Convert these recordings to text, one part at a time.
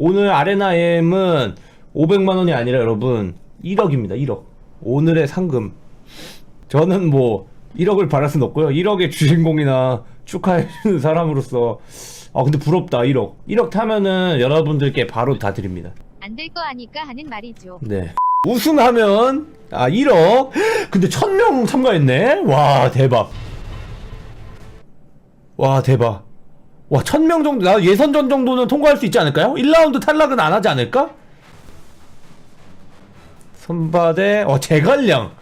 오늘 아레나 M은 500만 원이 아니라 여러분 1억입니다 1억 오늘의 상금 저는 뭐 1억을 바랄 순 없고요 1억의 주인공이나 축하해주는 사람으로서 아 근데 부럽다 1억 1억 타면은 여러분들께 바로 다 드립니다 안 될 거 아니까 하는 말이죠. 네. 우승하면 아 1억. 근데 1000명 참가했네. 와 대박. 와 대박. 와 1000명 정도 나 예선전 정도는 통과할 수 있지 않을까요? 1라운드 탈락은 안 하지 않을까? 선바대 어 제갈량.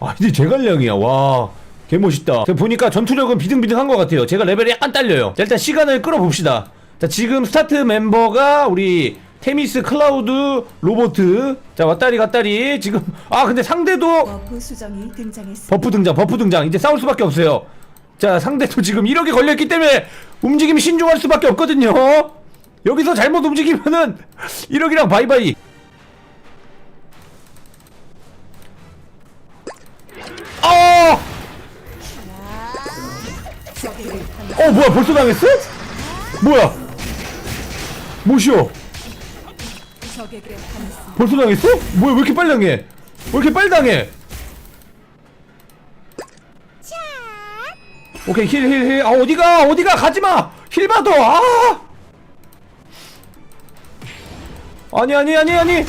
아 이제 제갈량이야. 와. 개멋있다. 제가 보니까 전투력은 비등비등한 것 같아요. 제가 레벨이 약간 딸려요. 자, 일단 시간을 끌어봅시다. 자, 지금 스타트 멤버가 우리 테미스 클라우드 로보트. 자, 왔다리 갔다리. 지금, 아, 근데 상대도 버프 수정이 등장했습니다. 버프 등장, 버프 등장. 이제 싸울 수밖에 없어요. 자, 상대도 지금 1억이 걸려있기 때문에 움직임이 신중할 수밖에 없거든요. 여기서 잘못 움직이면은 1억이랑 바이바이. 어! 어, 뭐야, 벌써 당했어? 뭐야? 뭐시오? 벌써 당했어? 뭐야, 왜 이렇게 빨리 당해? 왜 이렇게 빨리 당해? 오케이 힐 힐 힐 아 어디가 어디가 가지마 힐 받아 아 아니 아니 아니 아니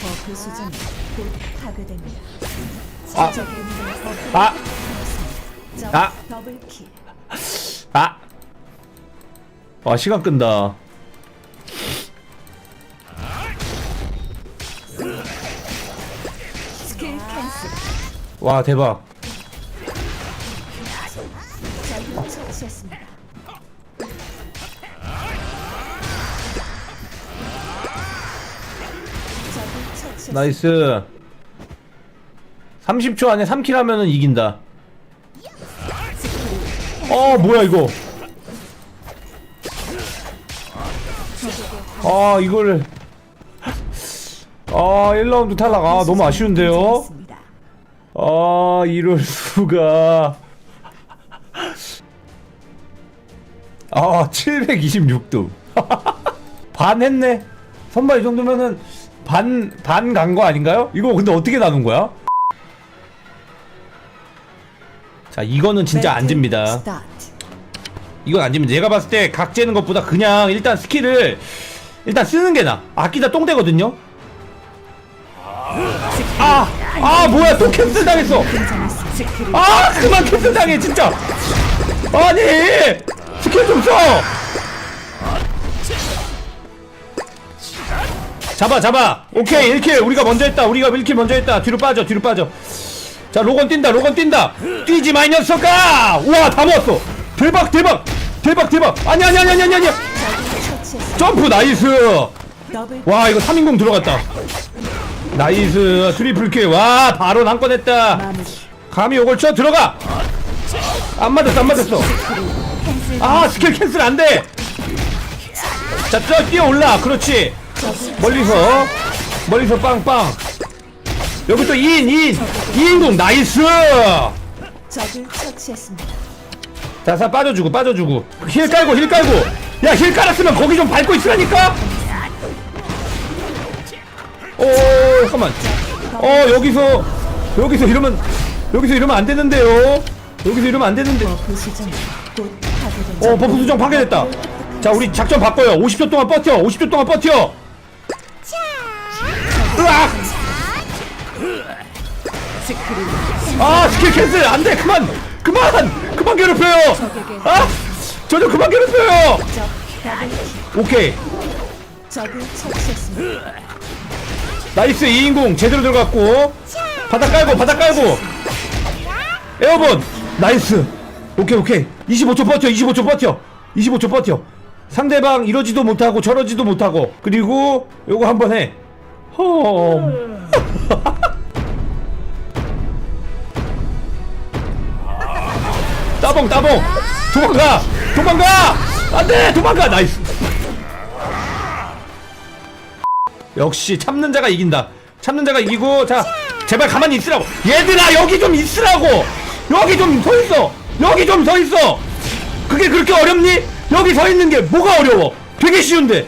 버프 수정이 곧 파괴됩니다. 아. 적에게 버프 아. 적 아. 더블 킬. 아! 아 시간 끈다. 와 대박. 나이스 30초 안에 3킬 하면은 이긴다 어 뭐야 이거 아 이걸 아 1라운드 탈락 아 너무 아쉬운데요. 아 이럴 수가 아 726도 반 했네 선발 이 정도면은 반 반 간 거 아닌가요? 이거 근데 어떻게 나눈 거야? 자 이거는 진짜 안 집니다. 이건 안 집니다 제가 봤을 때 각 재는 것보다 그냥 일단 스킬을 일단 쓰는 게 나아 아끼다 똥되거든요. 아! 아 뭐야 또 캔슬 당했어. 아 그만 캔슬 당해 진짜. 아니 스킬 좀 써. 잡아 잡아. 오케이 1킬. 우리가 먼저 했다. 우리가 1킬 먼저 했다. 뒤로 빠져 뒤로 빠져. 자 로건 뛴다 로건 뛴다. 뛰지 마이 녀석아! 우와 다 모았어. 대박 대박 대박 대박. 아니 아니 아니 아니 아니 아니. 점프 나이스. 와 이거 3인공 들어갔다. 나이스. 트리플 킬와 바로 난건 했다. 감히 요걸 쳐 들어가. 안 맞았어 안 맞았어. 아 스킬 캔슬 안돼. 자저 뛰어 올라. 그렇지. 멀리서. 멀리서 빵빵. 여기 또 2인 2인. 2인공 나이스. 적을 처치했습니다. 자사 빠져주고 빠져주고. 힐 깔고 힐 깔고 야 힐 깔았으면 거기 좀 밟고 있으라니까? 오 잠깐만. 어 여기서 여기서 이러면 여기서 이러면 안 되는데요? 여기서 이러면 안 되는데. 어 버프 수정 파괴됐다. 자 우리 작전 바꿔요. 50초 동안 버텨. 50초 동안 버텨. 으악! 아 스킬 캔슬. 안 돼. 그만. 그만. 그만 괴롭혀요. 아 저 좀 그만 괴롭혀요. 오케이. 나이스 2인공 제대로 들어갔고. 바닥 깔고 바닥 깔고. 에어본! 나이스. 오케이 오케이. 25초 버텨 25초 버텨. 25초 버텨. 상대방 이러지도 못하고 저러지도 못하고. 그리고 요거 한번 해. 험. 따봉 따봉. 도망가 도망가! 안돼! 도망가! 나이스. 역시 참는 자가 이긴다. 참는 자가 이기고 자 제발 가만히 있으라고. 얘들아 여기 좀 있으라고! 여기 좀 서 있어! 여기 좀 서 있어! 그게 그렇게 어렵니? 여기 서 있는 게 뭐가 어려워? 되게 쉬운데.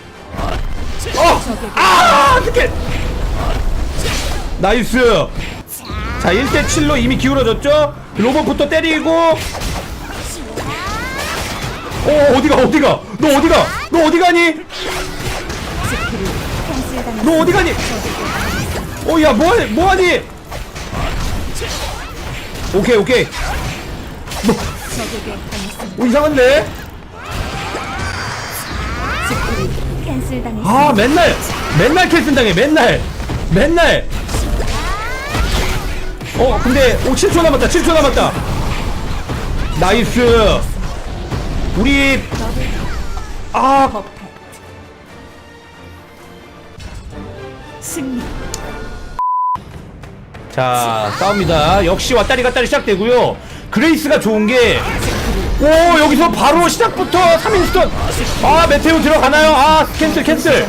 어 아! 어떡해! 나이스! 자 1대 7로 이미 기울어졌죠? 로봇부터 때리고 어 어디가 어디가? 너 어디가? 너 어디 가니. 너 어디 가니? 어야 뭐하니 뭐하니? 오케이 오케이. 적에게 당했습니다. 어 이상한데. 아 맨날 맨날 캐슨 당해 맨날. 맨날. 어 근데 오 7초 남았다 7초 남았다. 나이스 우리 아. 승리. 자 싸웁니다. 역시 왔다리 갔다리 시작되고요. 그레이스가 좋은 게 오 여기서 바로 시작부터 3인스턴. 아 메테오 들어가나요? 아 캔슬 캔슬.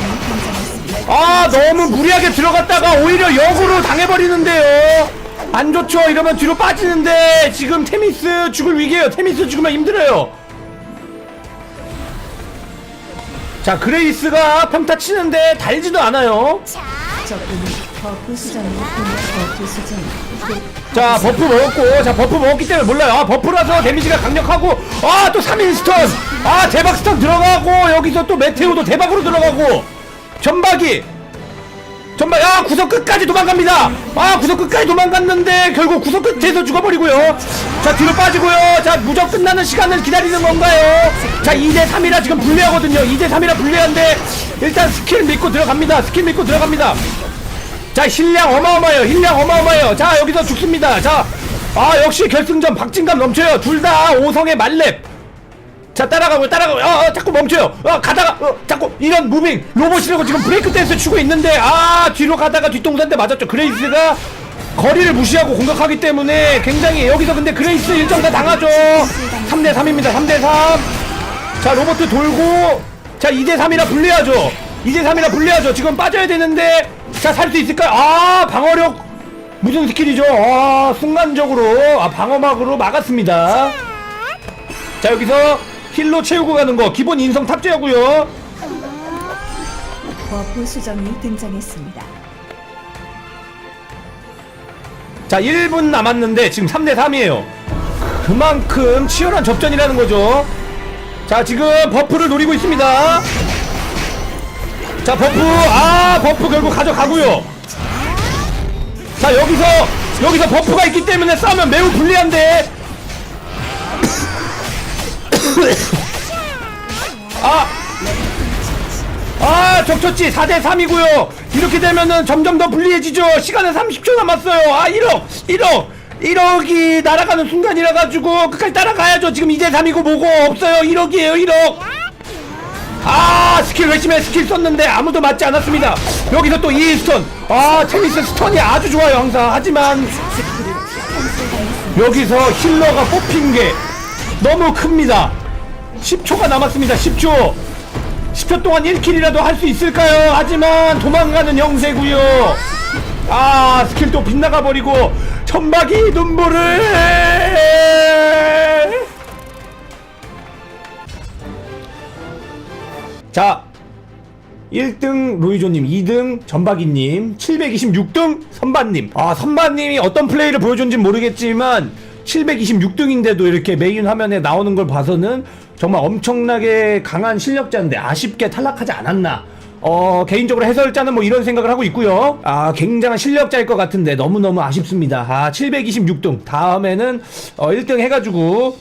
아 너무 무리하게 들어갔다가 오히려 역으로 당해버리는데요. 안 좋죠? 이러면 뒤로 빠지는데 지금 테미스 죽을 위기에요. 테미스 죽으면 힘들어요 자 그레이스가 평타 치는데 달지도 않아요. 적군이 버프 수정을 공격 버프 수정. 자 버프 먹었고 자 버프 먹었기 때문에 몰라요. 아 버프라서 데미지가 강력하고 아 또 3인 스턴 아 대박 스턴 들어가고 여기서 또 메테오도 대박으로 들어가고. 전박이 전박 아 구석 끝까지 도망갑니다. 아 구석 끝까지 도망갔는데 결국 구석 끝에서 죽어버리고요. 자 뒤로 빠지고요. 자 무적 끝나는 시간을 기다리는 건가요? 자 2대3이라 지금 불리하거든요. 2대3이라 불리한데 일단 스킬 믿고 들어갑니다. 스킬 믿고 들어갑니다. 자 힐량 어마어마해요. 힐량 어마어마해요. 자 여기서 죽습니다. 자 아 역시 결승전 박진감 넘쳐요. 둘 다 오성의 만렙 자 따라가고 따라가고. 어, 어 자꾸 멈춰요. 어 가다가 어 자꾸 이런 무빙 로봇이라고 지금 브레이크 댄스 추고 있는데 아 뒤로 가다가 뒷동산대 맞았죠. 그레이스가 거리를 무시하고 공격하기 때문에 굉장히 여기서 근데 그레이스 일정 다 당하죠. 3대 3입니다. 3대 3 자 로봇 돌고 자 2대 3이라 불리하죠. 2대 3이라 불리하죠. 지금 빠져야 되는데 자 살 수 있을까요? 아 방어력 무슨 스킬이죠? 아 순간적으로 아 방어막으로 막았습니다. 자 여기서 힐로 채우고 가는 거 기본 인성 탑재하고요. 버프 수정이 등장했습니다. 자 1분 남았는데 지금 3대 3이에요. 그만큼 치열한 접전이라는 거죠. 자 지금 버프를 노리고 있습니다. 자 버프. 아 버프 결국 가져가고요. 자 여기서 여기서 버프가 있기 때문에 싸우면 매우 불리한데 아! 아 적쳤지 4대 3이고요. 이렇게 되면은 점점 더 불리해지죠. 시간은 30초 남았어요. 아 1억 1억. 1억이 날아가는 순간이라 가지고 끝까지 따라가야죠. 지금 2대 3이고 뭐고 없어요. 1억이에요 1억. 아 스킬 열심히 스킬 썼는데 아무도 맞지 않았습니다. 여기서 또 2인 스턴. 아 테니스 스턴이 아주 좋아요 항상. 하지만 여기서 힐러가 뽑힌 게 너무 큽니다 10초가 남았습니다 10초 10초 동안 1킬이라도 할 수 있을까요? 하지만 도망가는 형세고요. 아 스킬 또 빗나가 버리고 천박이 눈물을 자 1등 로이조님 2등 전박이님 726등 선반님 아 선반님이 어떤 플레이를 보여준지 모르겠지만 726등인데도 이렇게 메인 화면에 나오는 걸 봐서는 정말 엄청나게 강한 실력자인데 아쉽게 탈락하지 않았나. 어 개인적으로 해설자는 뭐 이런 생각을 하고 있고요. 아 굉장한 실력자일 것 같은데 너무너무 아쉽습니다. 아 726등. 다음에는 어 1등 해가지고